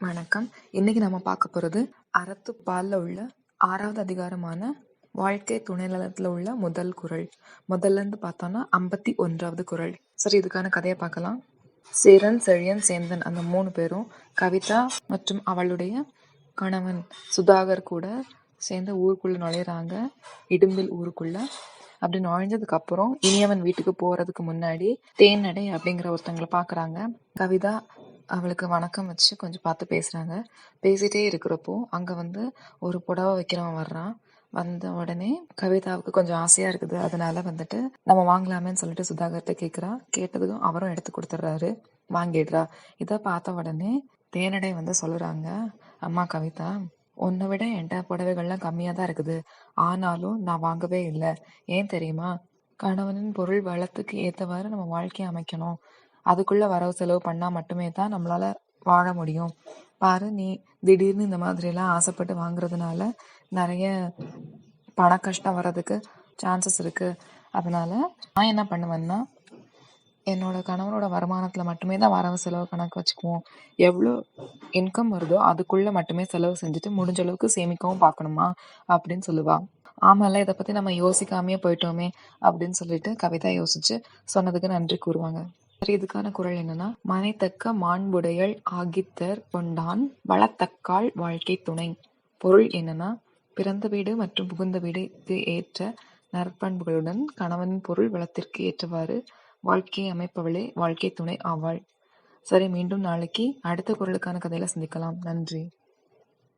வணக்கம். இன்னைக்கு நம்ம பார்க்க போறது அறத்துப்பாலில் உள்ள ஆறாவது அதிகாரமான வாழ்க்கை துணைநலத்துல உள்ள முதல் குறள் முதல்ல இருந்து பார்த்தோம்னா ஐம்பத்தி ஒன்றாவது குறள் சரி இதுக்கான கதையை பார்க்கலாம். சேரன் செழியன் சேந்தன் அந்த மூணு பேரும் கவிதா மற்றும் அவளுடைய கணவன் சுதாகர் கூட சேர்ந்து ஊருக்குள்ள நுழையிறாங்க. இடும்பில் ஊருக்குள்ள. அப்படி நுழைஞ்சதுக்கு அப்புறம் இனியவன் வீட்டுக்கு போறதுக்கு முன்னாடி தேனடை அப்படிங்கிற ஒருத்தங்களை பாக்குறாங்க கவிதா அவளுக்கு வணக்கம் வச்சு கொஞ்சம் பார்த்து பேசுறாங்க. பேசிட்டே இருக்கிறப்போ அங்க வந்து ஒரு புடவை வைக்கிறவன் வர்றான். வந்த உடனே கவிதாவுக்கு கொஞ்சம் ஆசையா இருக்குது. அதனால வந்துட்டு நம்ம வாங்கலாமேன்னு சொல்லிட்டு சுதாகர்கிட்ட கேட்குறா கேட்டதுக்கும் அவரும் எடுத்து கொடுத்துட்றாரு. வாங்கிடுறா. இதை பார்த்த உடனே தேனடை வந்து சொல்லுறாங்க அம்மா கவிதா உன்னை விட என்கிட்ட புடவைகள்லாம் கம்மியாக தான் இருக்குது. ஆனாலும் நான் வாங்கவே இல்லை. ஏன் தெரியுமா? கணவனின் பொருள் வளத்துக்கு ஏத்தவாறு நம்ம வாழ்க்கையை அமைக்கணும். அதுக்குள்ள வரவு செலவு பண்ணா மட்டுமே தான் நம்மளால வாழ முடியும். பாரு நீ திடீர்னு இந்த மாதிரி எல்லாம் ஆசைப்பட்டு வாங்குறதுனால நிறைய பண கஷ்டம் வர்றதுக்கு சான்சஸ் இருக்கு. அதனால நான் என்ன பண்ணுவேன்னா என்னோட கணவனோட வருமானத்துல மட்டுமே தான் வரவு செலவு கணக்கு வச்சுக்குவோம். எவ்வளோ இன்கம் வருதோ அதுக்குள்ள மட்டுமே செலவு செஞ்சுட்டு முடிஞ்ச அளவுக்கு சேமிக்கவும் பார்க்கணுமா அப்படின்னு சொல்லுவா. ஆமால இதை பத்தி நம்ம யோசிக்காமயே போயிட்டோமே அப்படின்னு சொல்லிட்டு கவிதா யோசிச்சு சொன்னதுக்கு நன்றி கூறுவாங்க. சரி இதுக்கான குரல் என்னன்னா மனைத்தக்க மாண்புடையள் ஆகித்தர் கொண்டான் வளத்தக்காள் வாழ்க்கை துணை. பொருள் என்னன்னா பிறந்த வீடு மற்றும் புகுந்த வீடுக்கு ஏற்ற நற்பண்புகளுடன் கணவன் பொருள் வளத்திற்கு ஏற்றவாறு வாழ்க்கையை அமைப்பவளே வாழ்க்கை துணை ஆவாள். சரி மீண்டும் நாளைக்கு அடுத்த குரலுக்கான கதையில சந்திக்கலாம். நன்றி.